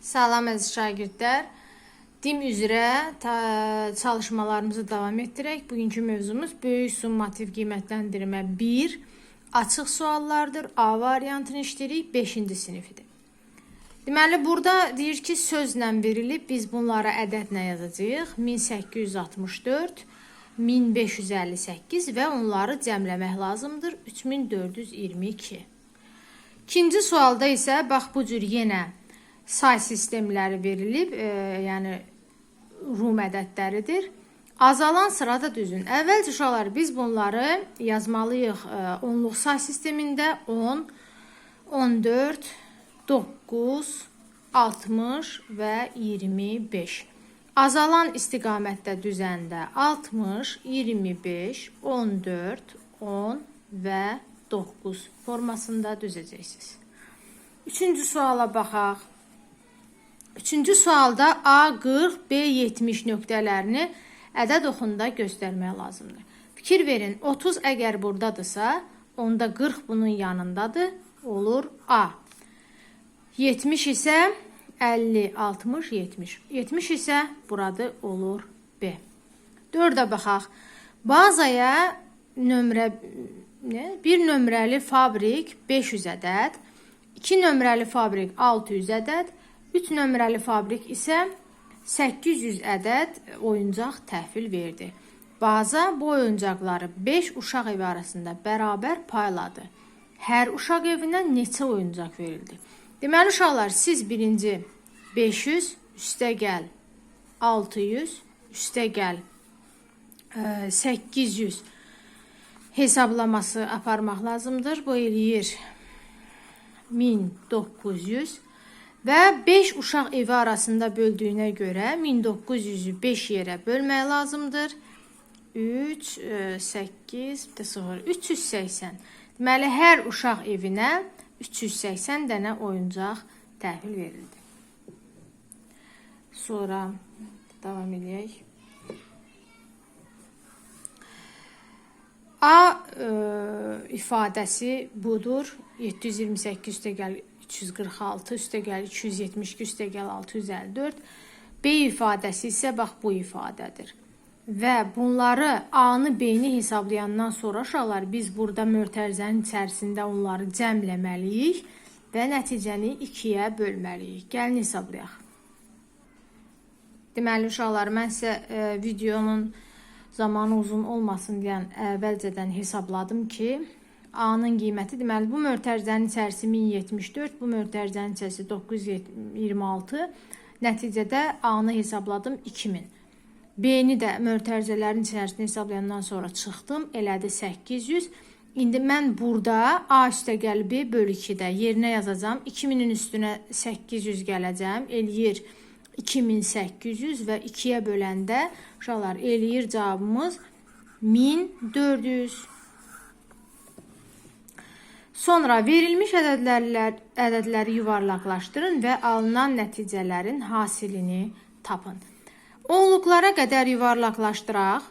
Salam əziz şagirdlər. Dim üzrə çalışmalarımızı davam etdirək. Bugünkü mövzumuz böyük summativ qiymətləndirmə 1 açıq suallardır. A variantını işləyirik 5-ci sinifidir. Deməli burada deyir ki, sözlə verilib biz bunlara ədədlə yazacağıq. 1864, 1558 və onları cəmləmək lazımdır. 3422. İkinci sualda isə bax bu cür yenə say sistemləri verilib, e, yəni rum ədədləridir. Azalan sırada düzün. Əvvəlcə uşaqlar biz bunları yazmalıyıq e, onluq say sistemində 10, 14, 9, 60 və 25. Azalan istiqamətdə düzəndə 60, 25, 14, 10 və 9 formasında düzəcəksiniz. Üçüncü suala baxaq. Üçüncü sualda A 40, B 70 nöqtələrini ədəd oxunda göstərmək lazımdır. Fikir verin, 30 əgər burdadırsa, onda 40 bunun yanındadır, olur A. 70 isə 50, 60, 70. 70 isə burada olur B. 4-ə baxaq. Bazaya nömrə nə? Bir nömrəli fabrik 500 ədəd, 2 nömrəli fabrik 600 ədəd, 3 nömrəli fabrik isə 800 ədəd oyuncaq təhvil verdi. Baza bu oyuncaqları 5 uşaq evi arasında bərabər payladı. Hər uşaq evinə neçə oyuncaq verildi? Deməli uşaqlar, siz birinci 500 üstə gəl 600 üstə gəl ə, 800 hesablaması aparmaq lazımdır. Bu eləyir 1900 və 5 uşaq evi arasında böldüyünə görə 1900-ü 5 yerə bölmək lazımdır. 3 e, 8 bir də 0 380. Deməli hər uşaq evinə 380 dənə oyuncaq təhvil verildi. Sonra davam edək. A e, ifadəsi budur. 728 üstə gəl 346 üstə gəl 272 üstə gəl 654. B ifadəsi isə bax bu ifadədir. Və bunları A-nı B-ni hesablayandan sonra uşaqlar biz burada mötərizənin içərisində onları cəmləməliyik və nəticəni 2-yə bölməliyik. Gəlin hesablayaq. Deməli uşaqlar mən sizə e, videonun zamanı uzun olmasın deyən əvvəlcədən hesabladım ki, A-nın qiyməti deməli bu mötərizənin içərisi 1074, bu mötərizənin içərisi 926. Nəticədə A-nı hesabladım 2000. B-ni də mötərizələrin içərisində hesablayandan sonra çıxdım, elədi 800. İndi mən burada A üstə gəl B bölü 2-də yerinə yazacağam. 2000-in üstünə 800 gələcəm. Eləyir 2800 və 2-yə böləndə uşaqlar eləyir cavabımız 1400. Sonra verilmiş ədədlər, ədədləri yuvarlaqlaşdırın və alınan nəticələrin hasilini tapın. Onluqlara qədər yuvarlaqlaşdıraq.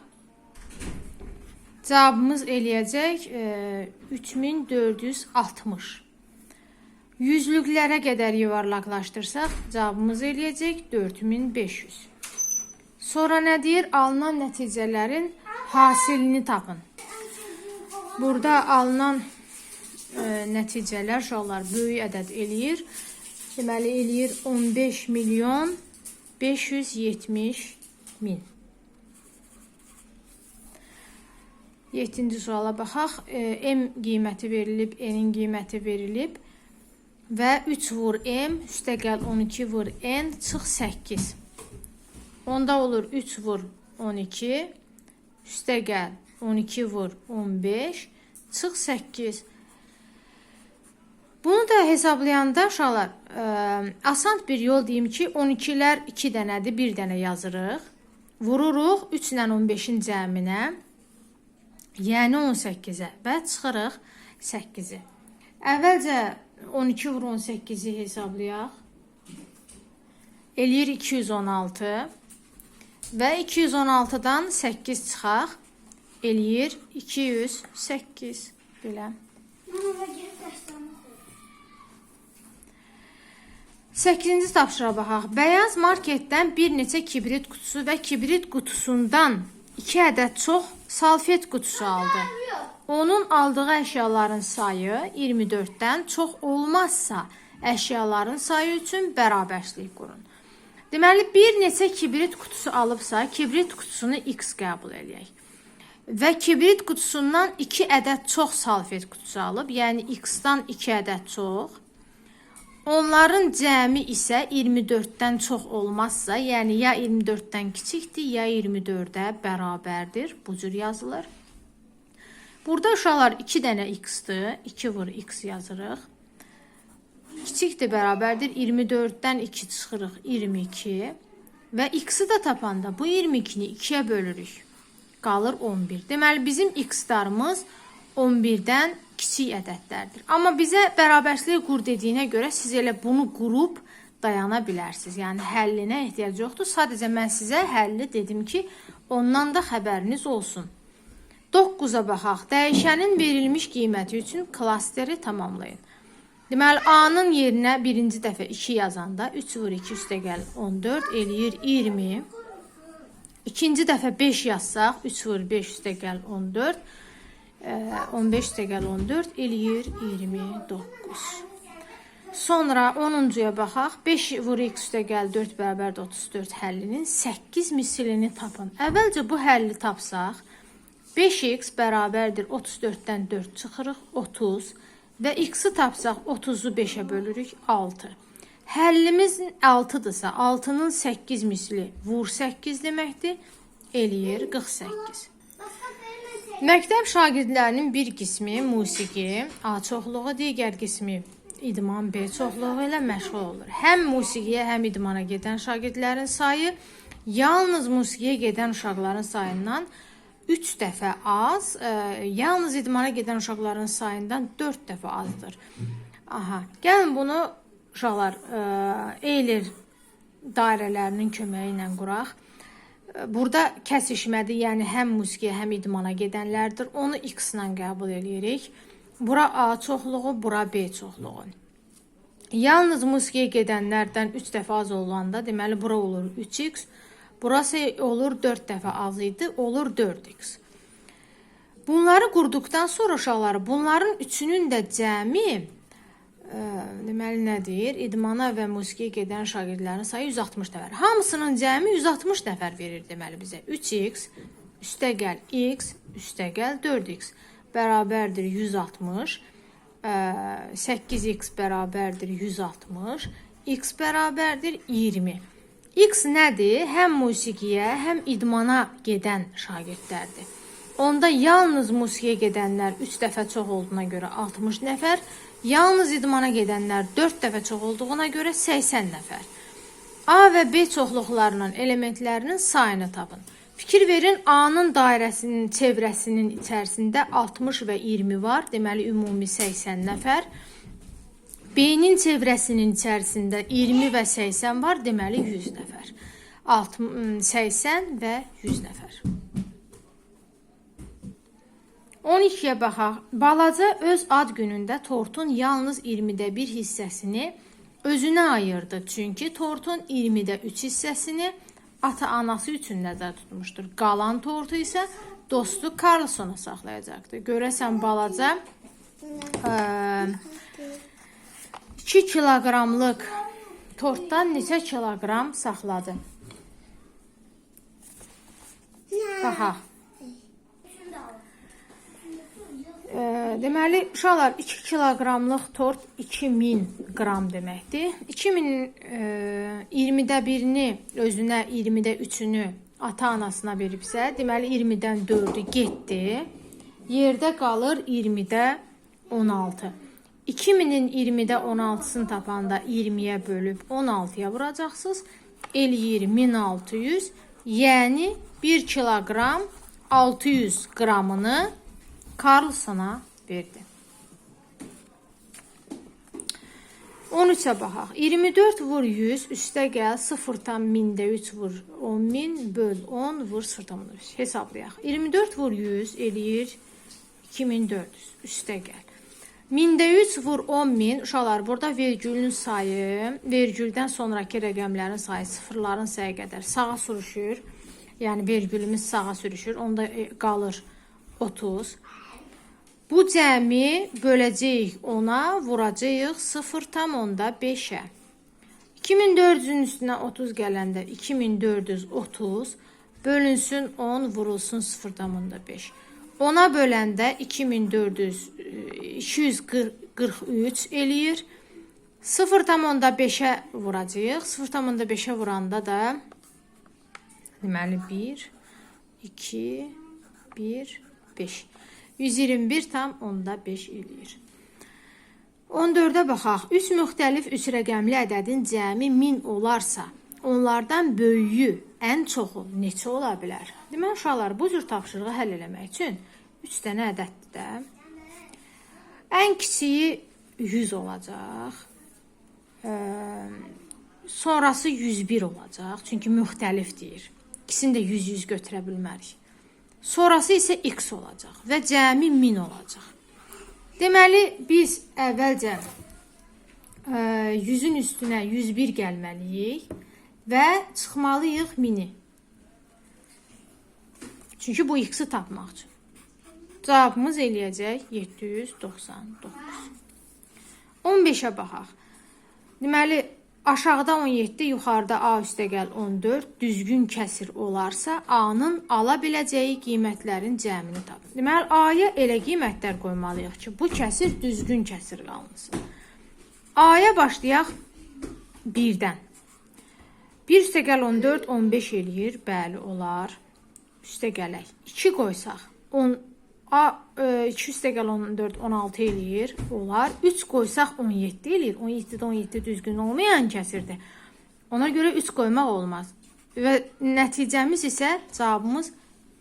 Cavabımız eləyəcək e, 3460. Yüzlüklərə qədər yuvarlaqlaşdırsaq, cavabımız eləyəcək 4500. Sonra nə deyir? Alınan nəticələrin hasilini tapın. Burada alınan nəticələr uşaqlar böyük ədəd eləyir. Deməli eləyir 15 milyon 570 min. 7-ci suala baxaq. M qiyməti verilib, N-in qiyməti verilib və 3 vur M üstə gəl 12 vur N çıx 8. Onda olur 3 vur 12 üstə gəl 12 vur 15 çıx 8. Bunu da hesablayanda uşaqlar, ə, asan bir yol deyim ki, 12-lər 2 dənədir, 1 dənə yazırıq. Vururuq 3 ilə 15-in cəminə, yəni 18-ə və çıxırıq 8-i. Əvvəlcə 12 vur 18-i hesablayaq. Eləyir 216 və 216-dan 8 çıxaq. Eləyir 208 belə. Mama gelip 8-ci tapşırığa baxaq. Bəyaz marketdən bir neçə kibrit qutusu və kibrit qutusundan 2 ədəd çox salfet qutusu aldı. Onun aldığı əşyaların sayı 24-dən çox olmazsa, əşyaların sayı üçün bərabərlik qurun. Deməli, bir neçə kibrit qutusu alıbsa, kibrit qutusunu X qəbul eləyək. Və kibrit qutusundan 2 ədəd çox salfet qutusu alıb, yəni X-dan 2 ədəd çox. Onların cəmi isə 24-dən çox olmazsa, yəni ya 24-dən kiçikdir, ya 24-ə bərabərdir. Bu cür yazılır. Burada uşaqlar 2 dənə x-dir. 2 vur x yazırıq. Kiçikdir, bərabərdir. 24-dən 2 çıxırıq 22 və x-i də tapanda bu 22-ni 2-yə bölürük. Qalır 11. Deməli bizim x-larımız 11-dən kiçik ədədlərdir. Amma bizə bərabərsizlik qur dediyinə görə siz elə bunu qurub dayana bilərsiniz. Yəni həllinə ehtiyac yoxdur. Sadəcə mən sizə həlli dedim ki, ondan da xəbəriniz olsun. 9-a baxaq. Dəyişənin verilmiş qiyməti üçün klasteri tamamlayın. Deməli A-nın yerinə birinci dəfə 2 yazanda 3 vur 2 üstə gəl 14 eləyir 20. İkinci dəfə 5 yazsaq 3 vur 5 üstə gəl 14. Ə, 15 üstə gəl 14 eləyir 29. Sonra 10-cuya baxaq. 5 vur x üstə gəl 4 bərabərdir 34 həllinin 8 misilini tapın. Əvvəlcə bu həlli tapsaq 5x bərabərdir 34-dən 4 çıxırıq 30 və x-i tapsaq 30-u 5-ə bölürük 6. Həllimiz 6-dırsa 6-nın 8 misli vur 8 deməkdir. Eləyir 48. Məktəb şagirdlərinin bir qismi musiqi, A çoxluğu, digər qismi idman B çoxluğu ilə məşğul olur. Həm musiqiyə, həm idmana gedən şagirdlərin sayı yalnız musiqiyə gedən uşaqların sayından 3 dəfə az, ə, yalnız idmana gedən uşaqların sayından 4 dəfə azdır. Aha, gəlin bunu uşaqlar ə, Eyler dairələrinin köməyi ilə quraq. Burada kəsişmədir, yəni həm musiqiyə, həm idmana gedənlərdir. Onu x ilə qəbul eləyirik. Bura A çoxluğu, bura B çoxluğu. Yalnız musiqiyə gedənlərdən 3 dəfə az olanda, deməli bura olur 3x, burası olur 4 dəfə az idi, olur 4x. Bunları qurduqdan sonra uşaqlar, bunların üçünün də cəmi Deməli nədir? İdmana və musiqiyə gedən şagirdlərin sayı 160 nəfər. Hamısının cəmi 160 nəfər verir deməli bizə. 3x üstəgəl x üstəgəl 4x bərabərdir 160. Ə, 8x bərabərdir 160. x bərabərdir 20. X nədir? Həm musiqiyə, həm idmana gedən şagirdlərdir. Onda yalnız musiqiyə gedənlər 3 dəfə çox olduğuna görə 60 nəfər, Yalnız idmana gedənlər 4 dəfə çox olduğuna görə 80 nəfər. A və B çoxluqlarının elementlərinin sayını tapın. Fikir verin, A-nın dairəsinin çevrəsinin içərisində 60 və 20 var, deməli ümumi 80 nəfər. B-nin çevrəsinin içərisində 20 və 80 var, deməli 100 nəfər. 60, 80 və 100 nəfər. 12-yə baxaq. Balaca öz ad günündə tortun yalnız 20-də 1 hissəsini özünə ayırdı. Çünki tortun 20-də 3 hissəsini ata-anası üçün nəzərdə tutmuşdur. Qalan tortu isə dostu Karlsona saxlayacaqdı. Görəsən balaca ə, 2 kiloqramlıq tortdan neçə kiloqram saxladı? Baxaq. E, deməli, uşaqlar 2 kiloqramlıq tort 2000 qram deməkdir. 2000 e, 20-də 1-ni özünə, 20-də 3-ünü ata-anasına veribsə, deməli 20-dən 4-ü getdi. Yerdə qalır 20-də 16. 2000-in 20-də 16-sını tapanda 20-yə bölüb 16-ya vuracaqsınız. Eləyir 1600. Yəni 1 kiloqram 600 qramını Carlsona verdi. 13-ə baxaq. 24 vur 100 üstə gəl 0-dan 1000-də 3 vur 10000 böl 10 vur 0-dan 3. Hesablayaq. 24 vur 100 eləyir 2400 üstə gəl. Mində 3 vur 10 min. Uşaqlar burada vergülün sayı, vergüldən sonraki rəqəmlərin sayı, sıfırların sayı qədər sağa sürüşür. Yəni vergülümüz sağa sürüşür. Onda e, qalır 30. Bu cəmi böləcəyik ona, vuracağıq 0,5-ə. 2400-ün üstünə 30 gələndə 2430 bölünsün 10 vurulsun 0,5. Ona böləndə 2400 e, 243 eləyir. 0,5-ə vuracağıq. 0,5-ə vuranda da deməli 1 2 1 5 121 tam onda 5 eləyir. 14-ə baxaq. 3 müxtəlif 3 rəqəmli ədədin cəmi 1000 olarsa, onlardan böyüyü ən çoxu neçə ola bilər? Deməli uşaqlar bu cür tapşırığı həll etmək üçün 3 dənə ədəddir də. Ən kiçiyi 100 olacaq. Sonrası 101 olacaq. Çünki müxtəlif deyir. İkisini də 100-100 götürə bilmərik. Sonrası isə x olacaq və cəmi 1000 olacaq. Deməli biz əvvəlcə ə, 100-ün üstünə 101 gəlməliyik və çıxmalıyıq 1000-i. Çünki bu x-i tapmaq üçün. Cavabımız eləyəcək 799. 15-ə baxaq. Deməli, aşağıda 17, yuxarıda A üstəgəl 14 düzgün kəsir olarsa, A-nın ala biləcəyi qiymətlərin cəmini tapın. Deməli, A-ya elə qiymətlər qoymalıyıq ki, bu kəsir düzgün kəsir qalınsın. A-ya başlayaq 1-dən. 1 üstəgəl 14 15 eləyir. Bəli, olar. Üstəgələk 2 qoysaq 10 A e, 2 üstəgəl 14 16 eləyir. Olar. 3 qoysaq 17 eləyir. 17-də 17 düzgün olmayan kəsirdir. Ona görə 3 qoymaq olmaz. Və nəticəmiz isə cavabımız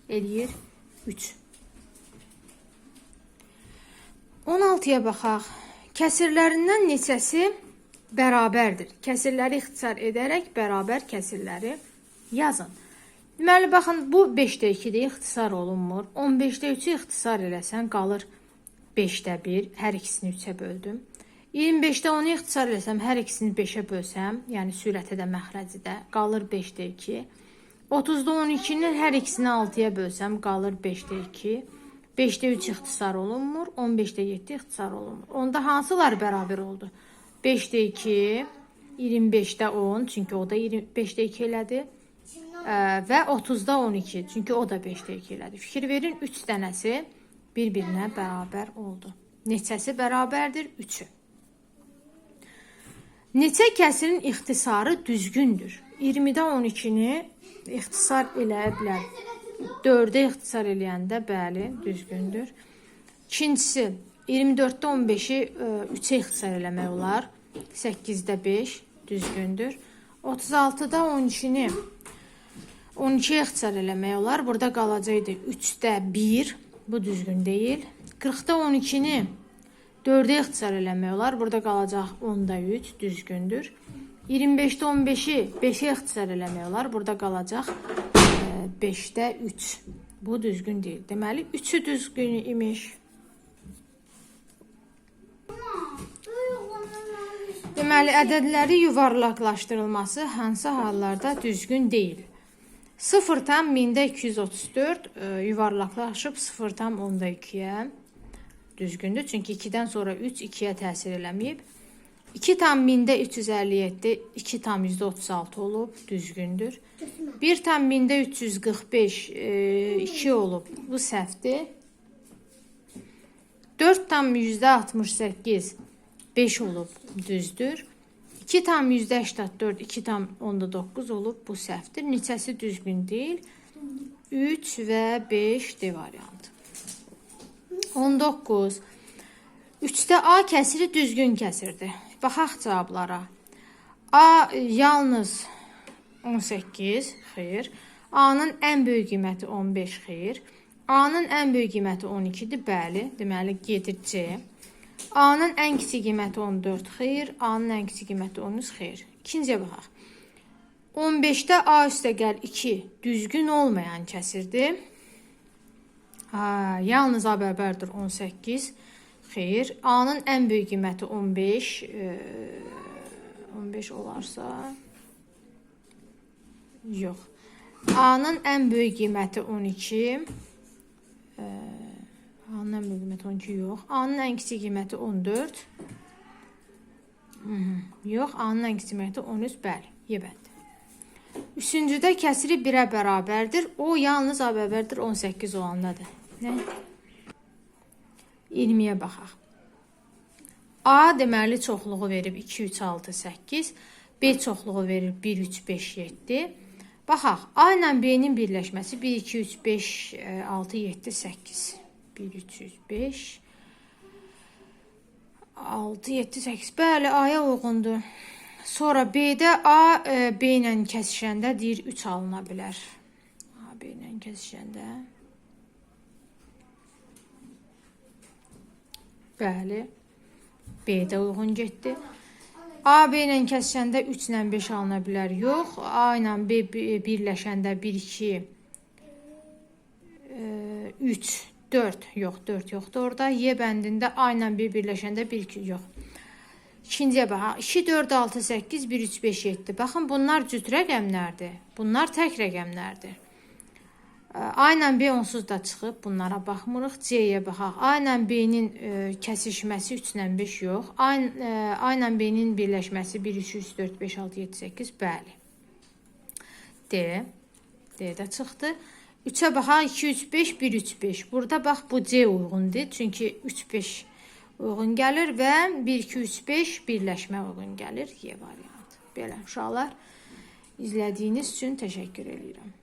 eləyir 3. 16-ya baxaq. Kəsirlərindən neçəsi bərabərdir? Kəsirləri ixtisar edərək bərabər kəsirləri yazın. Deməli baxın bu 5-də 2-də ixtisar olunmur. 15-də 3-ü ixtisar eləsən qalır 5-də 1, hər ikisini 3-ə böldüm. 25-də 10-u ixtisar eləsəm, hər ikisini 5-ə bölsəm, yəni sürətə də məxrəci də qalır 5-də 2. 30-da 12-nin hər ikisini 6-ya bölsəm qalır 5-də 2. 5-də 3 ixtisar olunmur, 15-də 7 ixtisar olunmur. Onda hansılar bərabər oldu? 5-də 2, 25-də 10, çünki o da 5-də 2 elədi. Və 30-da 12, çünki o da 5-də 2 elədi. Fikir verin, 3 dənəsi bir-birinə bərabər oldu. Neçəsi bərabərdir? 3-ü. Neçə kəsirin ixtisarı düzgündür? 20-də 12-ni ixtisar eləyə bilər. 4-ə ixtisar eləyəndə bəli, düzgündür. İkincisi, 24-də 15-i 3-ə ixtisar eləmək olar. 8-də 5 düzgündür. 36-da 12-ni 12-yə ixtisar eləmək olar. Burada qalacaqdı 3-də 1. Bu düzgün deyil. 40-da 12-ni 4-ə ixtisar eləmək olar. Burada qalacaq 10-da 3 düzgündür. 25-də 15-i 5-ə ixtisar eləmək olar. Burada qalacaq 5-də 3. Bu düzgün deyil. Deməli 3-ü düzgün imiş. Deməli ədədləri yuvarlaqlaşdırılması hansı hallarda düzgün deyil? 0 tam 1000-də 234 e, yuvarlaqlaşıb 0 tam 10-da 2-yə düzgündür. Çünki 2-dən sonra 3 2-yə təsir eləməyib. 2 tam 1000-də 357, 2 tam %36 olub, düzgündür. 1 tam 1000-də 345, e, 2 olub, bu səhvdir. 4 tam %68, 5 olub, düzdür. 2 tam %84, 2 tam onda 9 olub, bu səhvdir. Neçəsi düzgün deyil? 3 və 5 D variantı. 19. 3-də A kəsiri düzgün kəsirdir. Baxaq cavablara. A yalnız 18, xeyr. A-nın ən böyük qiyməti 15, xeyr. A-nın ən böyük qiyməti 12-dir, bəli. Deməli gedir C. A-nın ən kiçik qiyməti 14, xeyr. A-nın ən kiçik qiyməti 13, xeyr. İkinciyə baxaq. 15-də A üstəgəl 2 düzgün olmayan kəsirdir. Ha, yalnız A bərabərdir 18. Xeyr. A-nın ən böyük qiyməti 15. E, 15 olarsa yox. A-nın ən böyük qiyməti 12. E, A-nın böyük qiyməti 12 yox. A-nın kiçik qiyməti 14. Mhm. Yox, A-nın ən kiçik qiyməti 13. Bəli, yebənd. Üçüncüdə kəsiri 1-ə bərabərdir. O yalnız A bərabərdir 18 olandadır. Nə? 20-yə baxaq. A deməli çoxluğu verib 2 3 6 8. B çoxluğu verir 1 3 5 7. Baxaq. A ilə B-nin birləşməsi 1 2 3 5 6 7 8. 1 3 3 5 6 7 8. Bəli, A-ya uyğundur. Sonra B-də A e, B ilə kəsişəndə deyir 3 alına bilər. A B ilə kəsişəndə Bəli. B-də uyğun getdi. A B ilə kəsişəndə 3 ilə 5 alına bilər. Yox. A ilə B bi- birləşəndə 1 2 3 4 yox 4 yoxdur orada. Y bəndində A ilə B birləşəndə 1 2 yox. İkinciyə baxaq. 2 4 6 8 1 3 5 7. Baxın bunlar cüt rəqəmlərdir. Bunlar tək rəqəmlərdir. A ilə B onsuz da çıxıb, bunlara baxmırıq. C-yə baxaq. A ilə B-nin kəsişməsi 3 ilə 5 yox. A, A ilə B-nin birləşməsi 1 3 3 4 5 6 7 8 bəli. D. D də çıxdı. 3-ə baxaq 2 3 5 1 3 5. Burada bax bu C uyğundur. Çünki 3 5 uyğun gəlir və 1 2 3 5 birləşmə uyğun gəlir. Y variantı. Belə uşaqlar izlədiyiniz üçün təşəkkür edirəm.